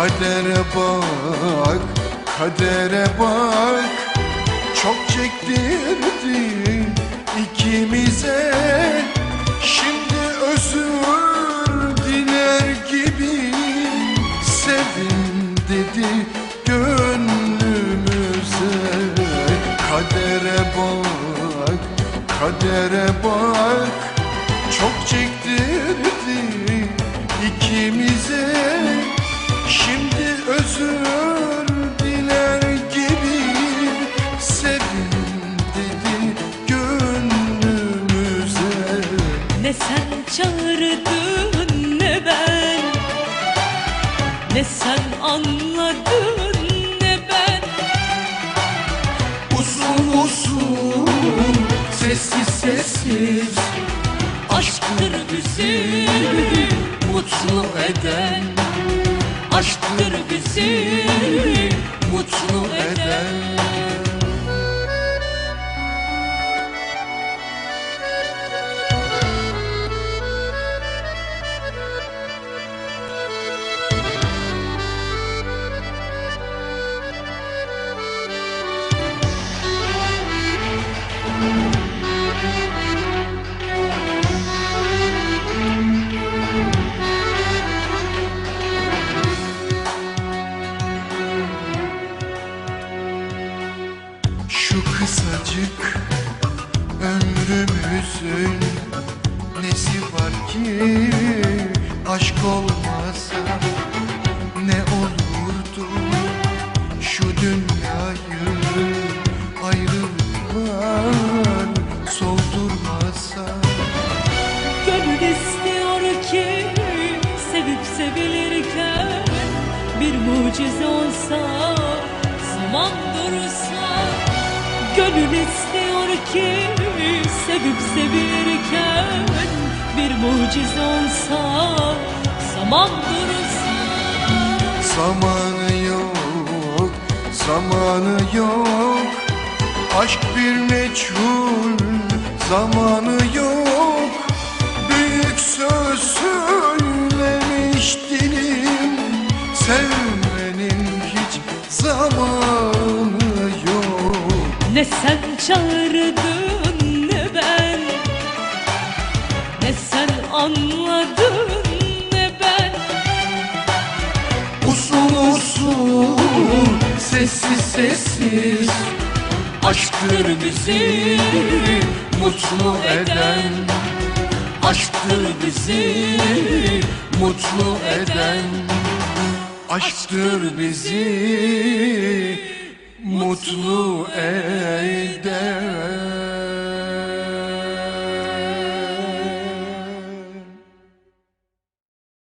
Kadere bak, kadere bak. Çok çektirdi ikimize. Şimdi özür diler gibi Sevin dedi gönlümüze. Kadere bak, kadere bak. Çok çektirdi ikimize Ne sen anladın ne ben. Usul usul sessiz sessiz. Aşktır bizi mutlu eden. Aşktır bizi mutlu eden Şu kısacık ömrümüzün nesi var ki aşk olmasa ne olurdu? Şu dünyayı ayrılıklar soldurmasa. Gönül istiyor ki sevip sevilirken bir mucize Gönül istiyor ki sevip sevilirken bir mucize olsa zaman dursa Zamanı yok, zamanı yok. Aşk bir meçhul, zamanı yok Ne sen çağırdın ne ben Ne sen anladın ne ben. Usul usul, sessiz sessiz Aşktır bizi mutlu eden. Aşktır bizi mutlu eden. Aşktır bizi mutlu eden